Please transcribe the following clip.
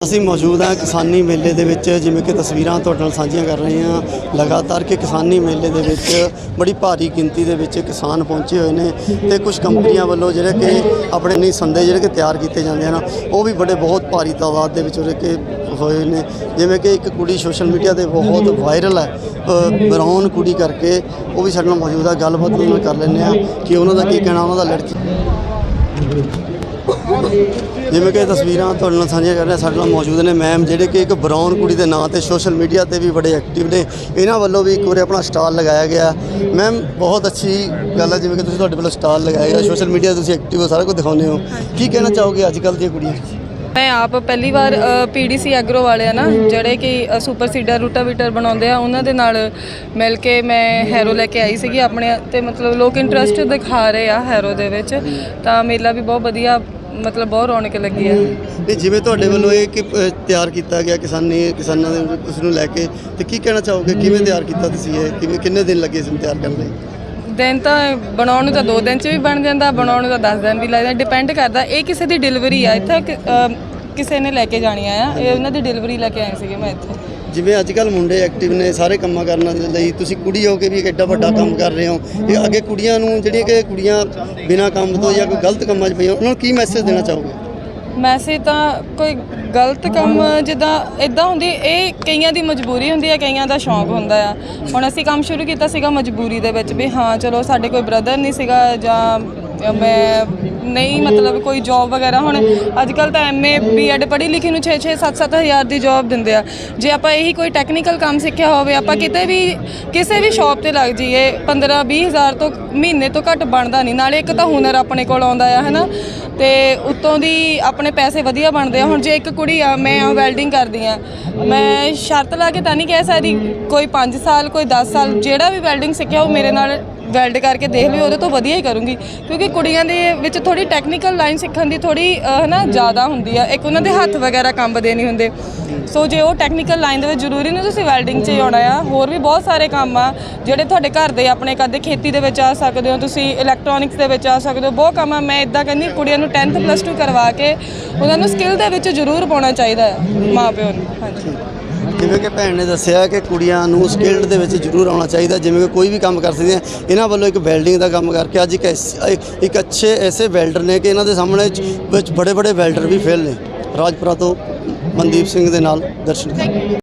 ਅਸੀਂ ਮੌਜੂਦ ਹਾਂ ਕਿਸਾਨੀ ਮੇਲੇ ਦੇ ਵਿੱਚ, ਜਿਵੇਂ ਕਿ ਤਸਵੀਰਾਂ ਤੁਹਾਡੇ ਨਾਲ ਸਾਂਝੀਆਂ ਕਰ ਰਹੇ ਹਾਂ। ਲਗਾਤਾਰ ਕਿ ਕਿਸਾਨੀ ਮੇਲੇ ਦੇ ਵਿੱਚ ਬੜੀ ਭਾਰੀ ਗਿਣਤੀ ਦੇ ਵਿੱਚ ਕਿਸਾਨ ਪਹੁੰਚੇ ਹੋਏ ਨੇ ਤੇ ਕੁਝ ਕੰਪਨੀਆਂ ਵੱਲੋਂ ਜਿਹੜੇ ਕਿ ਆਪਣੇ ਨਹੀਂ ਸੰਦੇ ਜਿਹੜੇ ਕਿ ਤਿਆਰ ਕੀਤੇ ਜਾਂਦੇ ਹਨ, ਉਹ ਵੀ ਬੜੇ ਬਹੁਤ ਭਾਰੀ ਤਾਦਾਦ ਦੇ ਵਿੱਚ ਜਿਹੜੇ ਕਿ ਹੋਏ ਨੇ। ਜਿਵੇਂ ਕਿ ਇੱਕ ਕੁੜੀ ਸੋਸ਼ਲ ਮੀਡੀਆ ਤੇ ਬਹੁਤ ਵਾਇਰਲ ਹੈ ਬਰਾਊਨ ਕੁੜੀ ਕਰਕੇ ਉਹ ਵੀ ਸਾਡੇ ਨਾਲ ਮੌਜੂਦ ਹੈ ਗੱਲਬਾਤ ਉਹਨਾਂ ਨਾਲ ਕਰ ਲੈਂਦੇ ਆ ਕਿ ਉਹਨਾਂ ਦਾ ਕੀ ਕਹਿਣਾ, ਉਹਨਾਂ ਦਾ ਲੜਕੀ ਜਿਵੇਂ ਕਿ ਤਸਵੀਰਾਂ ਤੁਹਾਡੇ ਨਾਲ ਸਾਂਝੀਆਂ ਕਰ ਰਹੇ ਹਾਂ, ਸਾਡੇ ਨਾਲ ਮੌਜੂਦ ਨੇ ਮੈਮ ਜਿਹੜੇ ਕਿ ਇੱਕ ਬਰਾਊਨ ਕੁੜੀ ਦੇ ਨਾਂ ਤੇ ਸੋਸ਼ਲ ਮੀਡੀਆ ਤੇ ਵੀ ਬੜੇ ਐਕਟਿਵ ਨੇ। ਇਹਨਾਂ ਵੱਲੋਂ ਵੀ ਇੱਕ ਵਾਰ ਆਪਣਾ ਸਟਾਲ ਲਗਾਇਆ ਗਿਆ। ਮੈਮ ਬਹੁਤ ਅੱਛੀ ਗੱਲ ਹੈ ਜਿਵੇਂ ਕਿ ਤੁਸੀਂ ਤੁਹਾਡੇ ਵੱਲੋਂ ਸਟਾਲ ਲਗਾਇਆ ਗਿਆ ਸੋਸ਼ਲ ਮੀਡੀਆ ਤੇ ਤੁਸੀਂ ਐਕਟਿਵ ਹੋ ਸਾਰਾ ਕੁਝ ਦਿਖਾਉਂਦੇ ਹੋ। ਕੀ ਕਹਿਣਾ ਚਾਹੋਗੇ ਅੱਜ ਕੱਲ੍ਹ ਦੀਆਂ ਕੁੜੀਆਂ? ਮੈਂ ਆਪ ਪਹਿਲੀ ਵਾਰ ਪੀਡੀਸੀ ਐਗਰੋ ਵਾਲੇ ਆ ਨਾ ਜਿਹੜੇ ਕਿ ਅ, ਸੁਪਰ ਸੀਡਰ ਰੂਟਾਵੀਟਰ ਬਣਾਉਂਦੇ ਆ ਉਹਨਾਂ ਦੇ ਨਾਲ ਮਿਲ ਕੇ ਮੈਂ ਹੈਰੋ ਲੈ ਕੇ ਆਈ ਸੀਗੀ ਆਪਣੇ ਤੇ ਮਤਲਬ ਲੋਕ ਇੰਟਰਸਟ ਦਿਖਾ ਰਹੇ ਆ ਹੈਰੋ ਦੇ ਵਿੱਚ। ਤਾਂ ਮੇਲਾ ਵੀ ਬਹੁਤ ਵਧੀਆ ਮਤਲਬ ਬਹੁਤ ਰੌਣਕ ਲੱਗੀ ਆ। ਤੇ ਜਿਵੇਂ ਤੁਹਾਡੇ ਵੱਲੋਂ ਇਹ ਕਿ ਅ, ਤਿਆਰ ਕੀਤਾ ਗਿਆ ਕਿਸਾਨੀ ਕਿਸਾਨਾਂ ਦੇ ਉਸ ਨੂੰ ਲੈ ਕੇ ਤੇ ਕੀ ਕਹਿਣਾ ਚਾਹੋਗੇ? ਕਿਵੇਂ ਤਿਆਰ ਕੀਤਾ ਤੁਸੀਂ ਇਹ? ਕਿਵੇਂ ਕਿੰਨੇ ਦਿਨ ਲੱਗੇ ਇਸ ਨੂੰ ਤਿਆਰ ਕਰਨ ਲਈ? ਦਿਨ ਤਾਂ ਬਣਾਉਣ ਨੂੰ ਤਾਂ 2 ਦਿਨ ਚ ਵੀ ਬਣ ਜਾਂਦਾ ਬਣਾਉਣ ਨੂੰ ਤਾਂ 10 ਦਿਨ ਵੀ ਲੱਗਦਾ ਡਿਪੈਂਡ ਕਰਦਾ ਇਹ ਕਿਸੇ ਦੀ ਡਿਲੀਵਰੀ ਆ। ਇੱਥੇ ਕਿ- ਅ, ਕਿਸੇ ਨੇ ਲੈ ਕੇ ਜਾਣੀ ਆ ਇਹ ਉਹਨਾਂ ਦੀ ਡਿਲੀਵਰੀ ਲੈ ਕੇ ਆਏ ਸੀਗੇ ਮੈਂ ਇੱਥੇ। ਜਿਵੇਂ ਅੱਜ ਕੱਲ ਮੁੰਡੇ ਐਕਟਿਵ ਨੇ ਸਾਰੇ ਕੰਮਾਂ ਕਰਨ ਦੇ ਲਈ ਤੁਸੀਂ ਕੁੜੀ ਹੋ ਕੇ ਵੀ ਇੱਕ ਐਡਾ ਵੱਡਾ ਕੰਮ ਕਰ ਰਹੇ ਹੋ ਇਹ ਅੱਗੇ ਕੁੜੀਆਂ ਨੂੰ ਜਿਹੜੀਆਂ ਕਿ ਕੁੜੀਆਂ ਬਿਨਾਂ ਕੰਮ ਤੋਂ ਜਾਂ ਕੋਈ ਗਲਤ ਕੰਮਾਂ 'ਚ ਪਈਆਂ ਉਹਨਾਂ ਨੂੰ ਕੀ ਮੈਸੇਜ ਦੇਣਾ ਚਾਹੋਗੇ? ਮੈਸੇਜ ਤਾਂ ਕੋਈ ਗਲਤ ਕੰਮ ਜਿੱਦਾਂ ਇਦਾਂ ਹੁੰਦੀ ਇਹ ਕਈਆਂ ਦੀ ਮਜਬੂਰੀ ਹੁੰਦੀ ਹੈ ਕਈਆਂ ਦਾ ਸ਼ੌਂਕ ਹੁੰਦਾ ਆ। ਹੁਣ ਅਸੀਂ ਕੰਮ ਸ਼ੁਰੂ ਕੀਤਾ ਸੀਗਾ ਮਜਬੂਰੀ ਦੇ ਵਿੱਚ ਵੀ ਹਾਂ ਚਲੋ ਸਾਡੇ ਕੋਈ ਬ੍ਰਦਰ ਨਹੀਂ ਸੀਗਾ ਜਾਂ ਮੈਂ ਨਹੀਂ, ਮਤਲਬ ਕੋਈ ਜੌਬ ਵਗੈਰਾ ਹੁਣ ਅੱਜ ਕੱਲ ਤਾਂ ਐਮਏ ਬੀਐਡ ਪੜ੍ਹੀ ਲਿਖੀ ਨੂੰ 6-6 7-7 ਹਜ਼ਾਰ ਦੀ ਜੌਬ ਦਿੰਦੇ ਆ। ਜੇ ਆਪਾਂ ਇਹੀ ਕੋਈ ਟੈਕਨੀਕਲ ਕੰਮ ਸਿੱਖਿਆ ਹੋਵੇ, ਆਪਾਂ ਕਿਤੇ ਵੀ, ਕਿਸੇ ਵੀ ਸ਼ੌਪ ਤੇ ਲੱਗ ਜਾਈਏ 15-20 ਹਜ਼ਾਰ ਤੋਂ ਮਹੀਨੇ ਤੋਂ ਘੱਟ ਬਣਦਾ ਨਹੀਂ। ਨਾਲੇ ਇੱਕ ਤਾਂ ਹੁਨਰ ਆਪਣੇ ਕੋਲ ਆਉਂਦਾ ਆ, ਹੈਨਾ? ਤੇ ਉਤੋਂ ਦੀ ਆਪਣੇ ਪੈਸੇ ਵਧੀਆ ਬਣਦੇ ਆ। ਹੁਣ ਜੇ ਇੱਕ ਕੁੜੀ ਆ, ਮੈਂ ਆ ਵੈਲਡਿੰਗ ਕਰਦੀ ਆ। ਮੈਂ ਸ਼ਰਤ ਲਾ ਕੇ ਤਾਂ ਨਹੀਂ ਕਹਿ ਸਕਦੀ, ਕੋਈ 5 ਸਾਲ, ਕੋਈ 10 ਸਾਲ, ਜਿਹੜਾ ਵੀ ਵੈਲਡਿੰਗ ਸਿੱਖਿਆ ਉਹ ਮੇਰੇ ਨਾਲ ਵੈਲਡ ਕਰਕੇ ਦੇਖ ਲਿਓ, ਉਹਦੇ ਤੋਂ ਵਧੀਆ ਹੀ ਕਰੂੰਗੀ। ਕਿਉਂਕਿ ਕੁੜੀਆਂ ਦੇ ਵਿੱਚ ਥੋੜੀ ਟੈਕਨੀਕਲ ਲਾਈਨ ਸਿੱਖਣ ਦੀ ਥੋੜੀ ਹਨਾ, ਜ਼ਿਆਦਾ ਹੁੰਦੀ ਆ। ਇੱਕ ਉਹਨਾਂ ਦੇ ਹੱਥ ਵਗੈਰਾ ਕੰਬਦੇ ਨਹੀਂ ਹੁੰਦੇ। ਸੋ ਜੇ ਉਹ ਟੈਕਨੀਕਲ ਲਾਈਨ ਦੇ ਵਿੱਚ ਜ਼ਰੂਰੀ ਨਹੀਂ ਤੁਸੀਂ ਵੈਲਡਿੰਗ 'ਚ ਹੀ ਆਉਣਾ ਆ। ਹੋਰ ਵੀ ਬਹੁਤ ਸਾਰੇ ਕੰਮ ਆ, ਜਿਹੜੇ ਤੁਹਾਡੇ ਘਰ ਦੇ ਆਪਣੇ ਕਦੇ ਖੇਤੀ ਦੇ ਵਿੱਚ ਆ ਸਕਦੇ ਹੋ। ਤੁਸੀਂ ਇਲੈਕਟ੍ਰੋਨਿਕਸ ਦੇ ਵਿੱਚ ਆ ਸਕਦੇ ਹੋ। ਬਹੁਤ ਕੰਮ ਆ। ਮੈਂ ਇਦਾਂ ਕਹਿੰਦੀ ਕੁੜੀਆਂ ਨੂੰ 10th ਪਲੱਸ 2 ਕਰਵਾ ਕੇ ਉਹਨਾਂ ਨੂੰ ਸਕਿੱਲ ਦੇ ਵਿੱਚ ਜ਼ਰੂਰ ਪਾਉਣਾ ਚਾਹੀਦਾ ਆ ਮਾਂ ਪਿਓ ਨੂੰ। ਹਾਂਜੀ। ਜਿਵੇਂ ਕਿ ਭੈਣ ਨੇ ਦੱਸਿਆ ਕਿ ਕੁੜੀਆਂ ਨੂੰ ਸਕਿਲਡ ਦੇ ਵਿੱਚ ਜ਼ਰੂਰ ਆਉਣਾ ਚਾਹੀਦਾ, ਜਿਵੇਂ ਕਿ ਕੋਈ ਵੀ ਕੰਮ ਕਰ ਸਕਦੀਆਂ। ਇਹਨਾਂ ਵੱਲੋਂ ਇੱਕ ਵੈਲਡਿੰਗ ਦਾ ਕੰਮ ਕਰਕੇ ਅੱਜ ਇੱਕ ਐਸ- ਇੱਕ ਅੱਛੇ ਐਸੇ ਵੈਲਡਰ ਨੇ ਕਿ ਇਹਨਾਂ ਦੇ ਸਾਹਮਣੇ ਚ- ਵਿੱਚ ਬੜੇ ਬੜੇ ਵੈਲਡਰ ਵੀ ਫੇਲ ਨੇ। ਰਾਜਪੁਰਾ ਤੋਂ ਮਨਦੀਪ ਸਿੰਘ ਦੇ ਨਾਲ ਦਰਸ਼ਨ